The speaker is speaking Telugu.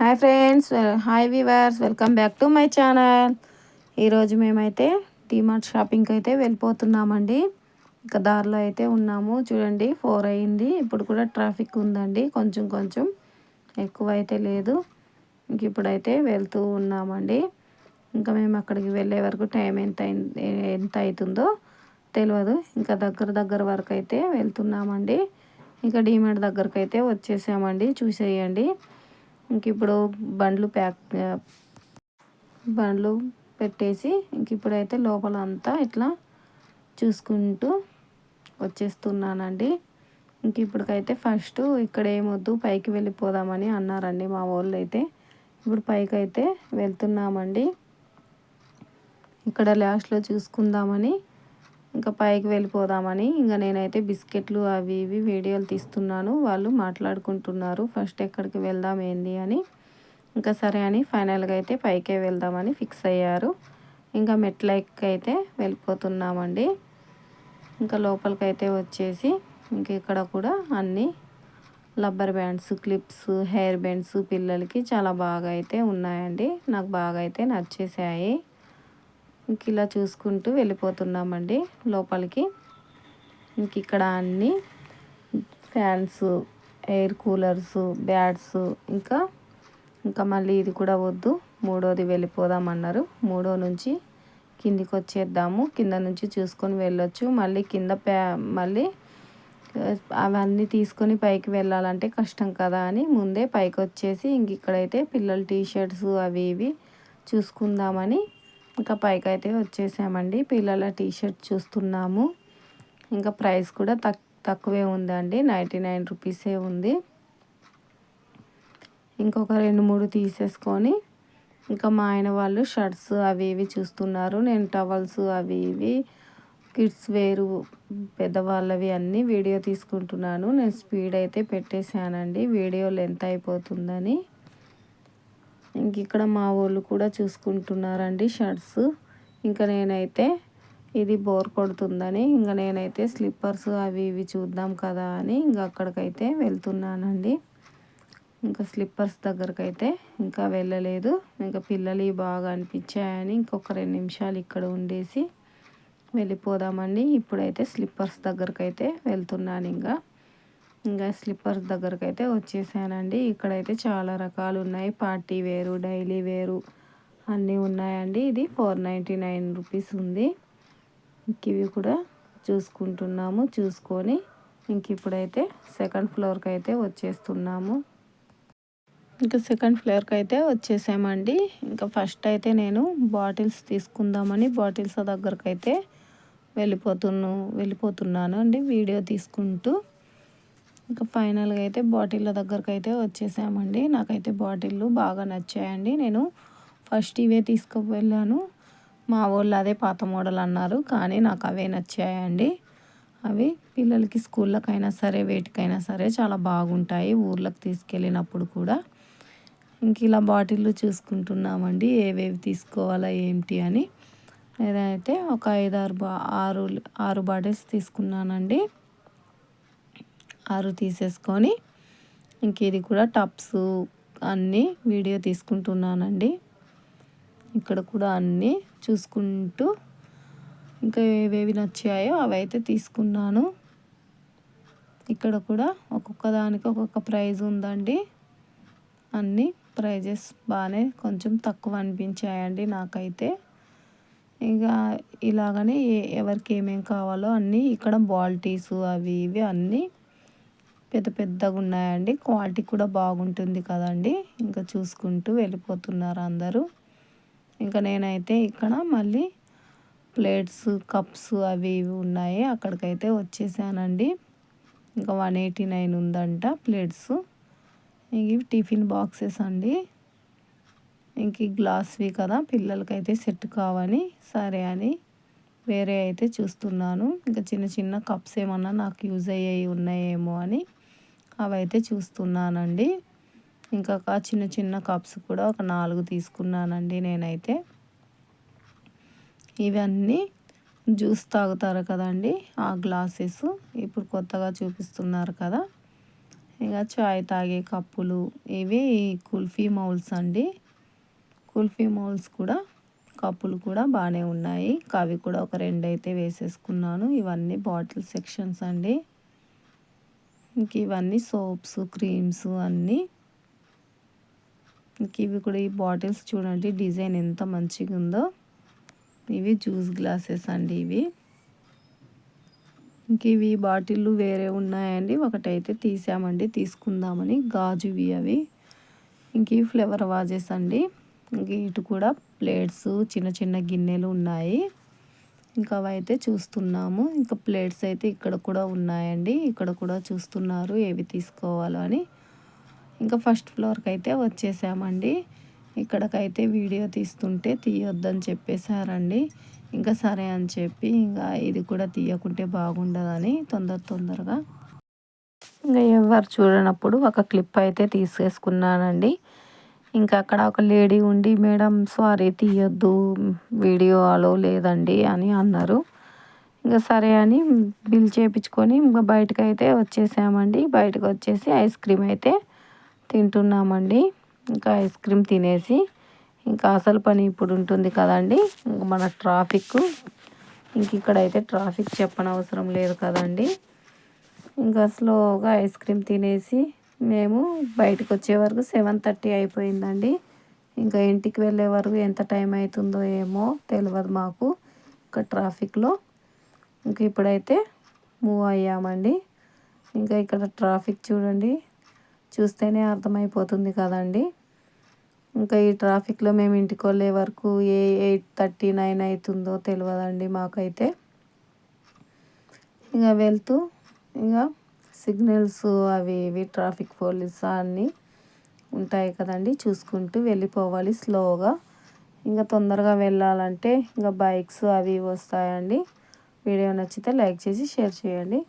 Hi friends hi viewers welcome back to my channel. ఈరోజు మేమైతే డీమార్ట్ షాపింగ్కి అయితే వెళ్ళిపోతున్నామండి. ఇంకా దారిలో అయితే ఉన్నాము. చూడండి ఫోర్ అయింది. ఇప్పుడు కూడా ట్రాఫిక్ ఉందండి. కొంచెం కొంచెం ఎక్కువ అయితే లేదు. ఇంక ఇప్పుడైతే వెళ్తూ ఉన్నామండి. ఇంకా మేము అక్కడికి వెళ్ళే వరకు టైం ఎంత ఎంత అవుతుందో తెలియదు ఇంకా దగ్గర దగ్గర వరకు అయితే వెళ్తున్నామండి. ఇంకా డీమార్ట్ దగ్గరకు అయితే వచ్చేసామండి. చూసేయండి. ఇంక ఇప్పుడు బండ్లు ప్యాక్ బండ్లు పెట్టేసి ఇంక ఇప్పుడైతే లోపల అంతా ఇట్లా చూసుకుంటూ వచ్చేస్తున్నానండి. ఇంక ఇప్పటికైతే ఫస్ట్ ఇక్కడ ఏమొద్దు పైకి వెళ్ళిపోదామని అన్నారండి మా వాళ్ళు అయితే ఇప్పుడు పైకి అయితే వెళ్తున్నామండి. ఇక్కడ లాస్ట్లో చూసుకుందామని ఇంకా పైకి వెళ్ళిపోదామని ఇంకా నేనైతే బిస్కెట్లు అవి ఇవి వీడియోలు తీస్తున్నాను. వాళ్ళు మాట్లాడుకుంటున్నారు. ఫస్ట్ ఎక్కడికి వెళ్దాం ఏంది అని. ఇంకా సరే అని ఫైనల్గా అయితే పైకే వెళ్దామని ఫిక్స్ అయ్యారు. ఇంకా మెట్ల అయితే వెళ్ళిపోతున్నామండి. ఇంకా లోపలికైతే వచ్చేసి ఇంక ఇక్కడ కూడా అన్నీ rubber bands clips hair bands పిల్లలకి చాలా బాగా అయితే ఉన్నాయండి. నాకు బాగా అయితే నచ్చేసాయి. ఇంక ఇలా చూసుకుంటూ వెళ్ళిపోతున్నామండి లోపలికి. ఇంక ఇక్కడ అన్నీ ఫ్యాన్స్ ఎయిర్ కూలర్స్ బ్యాట్స్ ఇంకా ఇంకా మళ్ళీ ఇది కూడా వద్దు మూడోది వెళ్ళిపోదామన్నారు. మూడో నుంచి కిందికి వచ్చేద్దాము కింద నుంచి చూసుకొని వెళ్ళొచ్చు. మళ్ళీ కింద ప్యా మళ్ళీ అవన్నీ తీసుకొని పైకి వెళ్ళాలంటే కష్టం కదా అని ముందే పైకి వచ్చేసి ఇంక ఇక్కడైతే పిల్లల టీ షర్ట్స్ అవి ఇవి చూసుకుందామని ఇంకా పైకి అయితే వచ్చేసామండి. పిల్లల టీషర్ట్ చూస్తున్నాము. ఇంకా ప్రైస్ కూడా తక్ తక్కువే ఉందండి. నైంటీ నైన్ రూపీసే ఉంది. ఇంకొక రెండు మూడు తీసేసుకొని ఇంకా మా ఆయన వాళ్ళు షర్ట్స్ అవి ఇవి చూస్తున్నారు. నేను టవల్స్ అవి ఇవి కిడ్స్ వేరు పెద్దవాళ్ళవి అన్నీ వీడియో తీసుకుంటున్నాను. నేను స్పీడ్ అయితే పెట్టేశానండి. వీడియో లెంత్ అయిపోతుందని. ఇంక ఇక్కడ మా వాళ్ళు కూడా చూసుకుంటున్నారండి షర్ట్స్. ఇంకా నేనైతే ఇది బోర్ కొడుతుందని ఇంకా నేనైతే స్లిప్పర్స్ అవి ఇవి చూద్దాం కదా అని ఇంకా అక్కడికైతే వెళ్తున్నానండి. ఇంకా స్లిప్పర్స్ దగ్గరకైతే ఇంకా వెళ్ళలేదు. ఇంకా పిల్లలు బాగా అనిపించాయని ఇంకొక రెండు నిమిషాలు ఇక్కడ ఉండేసి వెళ్ళిపోదామండి. ఇప్పుడైతే స్లిప్పర్స్ దగ్గరకైతే వెళ్తున్నాను ఇంకా. ఇంకా స్లిప్పర్స్ దగ్గరకు అయితే వచ్చేసానండి. ఇక్కడైతే చాలా రకాలు ఉన్నాయి పార్టీ వేరు డైలీ వేరు అన్నీ ఉన్నాయండి. ఇది ఫోర్ నైంటీ నైన్ రూపీస్ ఉంది. ఇవి కూడా చూసుకుంటున్నాము. చూసుకొని ఇంక ఇప్పుడైతే సెకండ్ ఫ్లోర్కి అయితే వచ్చేస్తున్నాము. ఇంకా సెకండ్ ఫ్లోర్కి అయితే వచ్చేసామండి. ఇంకా ఫస్ట్ అయితే నేను బాటిల్స్ తీసుకుందామని బాటిల్స్ దగ్గరకు అయితే వెళ్ళిపోతున్నా వెళ్ళిపోతున్నాను అండి. వీడియో తీసుకుంటూ ఇంకా ఫైనల్గా అయితే బాటిళ్ళ దగ్గరకు అయితే వచ్చేసామండి. నాకైతే బాటిళ్ళు బాగా నచ్చాయండి. నేను ఫస్ట్ ఇవే తీసుకువెళ్ళాను. మా వాళ్ళు అదే పాత మోడల్ అన్నారు. కానీ నాకు అవే నచ్చాయండి. అవి పిల్లలకి స్కూళ్ళకైనా సరే వేటికైనా సరే చాలా బాగుంటాయి. ఊర్లకు తీసుకెళ్ళినప్పుడు కూడా. ఇంక ఇలా బాటిళ్ళు చూసుకుంటున్నామండి. ఏవేవి తీసుకోవాలా ఏంటి అని. నేనైతే ఒక ఐదు ఆరు బా ఆరు ఆరు బాటిల్స్ తీసుకున్నానండి. ఆరు తీసేసుకొని ఇంక ఇది కూడా టప్స్ అన్నీ వీడియో తీసుకుంటున్నానండి. ఇక్కడ కూడా అన్నీ చూసుకుంటూ ఇంకా ఏవేవి నచ్చాయో అవి అయితే తీసుకున్నాను. ఇక్కడ కూడా ఒక్కొక్క దానికి ఒక్కొక్క ప్రైజ్ ఉందండి. అన్నీ ప్రైజెస్ బాగానే కొంచెం తక్కువ అనిపించాయండి నాకైతే. ఇక ఇలాగనే ఎవరికి ఏమేమి కావాలో అన్నీ ఇక్కడ బాల్టీసు అవి ఇవి అన్నీ పెద్ద పెద్దగా ఉన్నాయండి. క్వాలిటీ కూడా బాగుంటుంది కదండి. ఇంకా చూసుకుంటూ వెళ్ళిపోతున్నారు అందరూ. ఇంకా నేనైతే ఇక్కడ మళ్ళీ ప్లేట్స్ కప్స్ అవి ఇవి ఉన్నాయి. అక్కడికైతే వచ్చేసానండి. ఇంకా వన్ ఎయిటీ నైన్ ఉందంట ప్లేట్స్. ఇవి టిఫిన్ బాక్సెస్ అండి. ఇంక గ్లాస్వి కదా పిల్లలకైతే సెట్ కావని సరే అని వేరే అయితే చూస్తున్నాను. ఇంకా చిన్న చిన్న కప్స్ ఏమన్నా నాకు యూజ్ అయ్యేవి ఉన్నాయేమో అని. అవైతే చూస్తున్నానండి. ఇంకా చిన్న చిన్న కప్స్ కూడా ఒక నాలుగు తీసుకున్నానండి నేనైతే. ఇవన్నీ జ్యూస్ తాగుతారు కదండి ఆ గ్లాసెస్ ఇప్పుడు కొత్తగా చూపిస్తున్నారు కదా. ఇంకా చాయ్ తాగే కప్పులు ఇవి కుల్ఫీ మౌల్స్ అండి. కుల్ఫీ మౌల్స్ కూడా కప్పులు కూడా బాగానే ఉన్నాయి. అవి కూడా ఒక రెండు అయితే వేసేసుకున్నాను. ఇవన్నీ బాటిల్ సెక్షన్స్ అండి. ఇంక ఇవన్నీ సోప్స్ క్రీమ్స్ అన్నీ. ఇంక ఇవి కూడా ఈ బాటిల్స్ చూడండి డిజైన్ ఎంత మంచిగా ఉందో ఇవి జ్యూస్ గ్లాసెస్ అండి ఇవి. ఇంక ఇవి బాటిళ్ళు వేరే ఉన్నాయండి ఒకటైతే తీసామండి తీసుకుందామని. గాజువి అవి. ఇంక ఫ్లేవర్ వాజెస్ అండి. ఇంక ఇటు కూడా ప్లేట్స్ చిన్న చిన్న గిన్నెలు ఉన్నాయి. ఇంకా అవైతే చూస్తున్నాము. ఇంకా ప్లేట్స్ అయితే ఇక్కడ కూడా ఉన్నాయండి. ఇక్కడ కూడా చూస్తున్నారు ఏవి తీసుకోవాలో అని. ఇంకా ఫస్ట్ ఫ్లోర్కి అయితే వచ్చేసామండి. ఇక్కడికైతే వీడియో తీస్తుంటే తీయొద్దని చెప్పేశారండి. ఇంకా సరే అని చెప్పి ఇంకా ఇది కూడా తీయకుంటే బాగుండదని తొందర తొందరగా. ఇంకా ఎవరు చూడనప్పుడు ఒక క్లిప్ అయితే తీసేసుకున్నానండి. ఇంకా అక్కడ ఒక లేడీ ఉండి మేడం సారీ తీయొద్దు వీడియో అలో లేదండి అని అన్నారు. ఇంకా సరే అని బిల్ చేయించుకొని ఇంకా బయటకు అయితే వచ్చేసామండి. బయటకు వచ్చేసి ఐస్ క్రీమ్ అయితే తింటున్నామండి. ఇంకా ఐస్ క్రీమ్ తినేసి ఇంకా అసలు పని ఇప్పుడు ఉంటుంది కదండి. ఇంకా మన ట్రాఫిక్ ఇంక ఇక్కడైతే ట్రాఫిక్ చెప్పనవసరం లేదు కదండి. ఇంకా స్లోగా ఐస్ క్రీమ్ తినేసి మేము బయటకు వచ్చే వరకు సెవెన్ థర్టీ అయిపోయిందండి. ఇంకా ఇంటికి వెళ్ళే వరకు ఎంత టైం అవుతుందో ఏమో తెలియదు మాకు ఇంకా ట్రాఫిక్లో. ఇంక ఇప్పుడైతే మూవ్ అయ్యామండి. ఇంకా ఇక్కడ ట్రాఫిక్ చూడండి చూస్తేనే అర్థమైపోతుంది కదండి. ఇంకా ఈ ట్రాఫిక్లో మేము ఇంటికి వెళ్ళే వరకు ఏ ఎయిట్ థర్టీ నైన్ అవుతుందో తెలియదండి మాకైతే. ఇంకా వెళ్తూ ఇంకా సిగ్నల్స్ అవి ఇవి ట్రాఫిక్ పోలీస్ అన్నీ ఉంటాయి కదండి. చూసుకుంటూ వెళ్ళిపోవాలి స్లోగా. ఇంకా తొందరగా వెళ్ళాలంటే ఇంకా బైక్స్ అవి వస్తాయండి. వీడియో నచ్చితే లైక్ చేసి షేర్ చేయండి.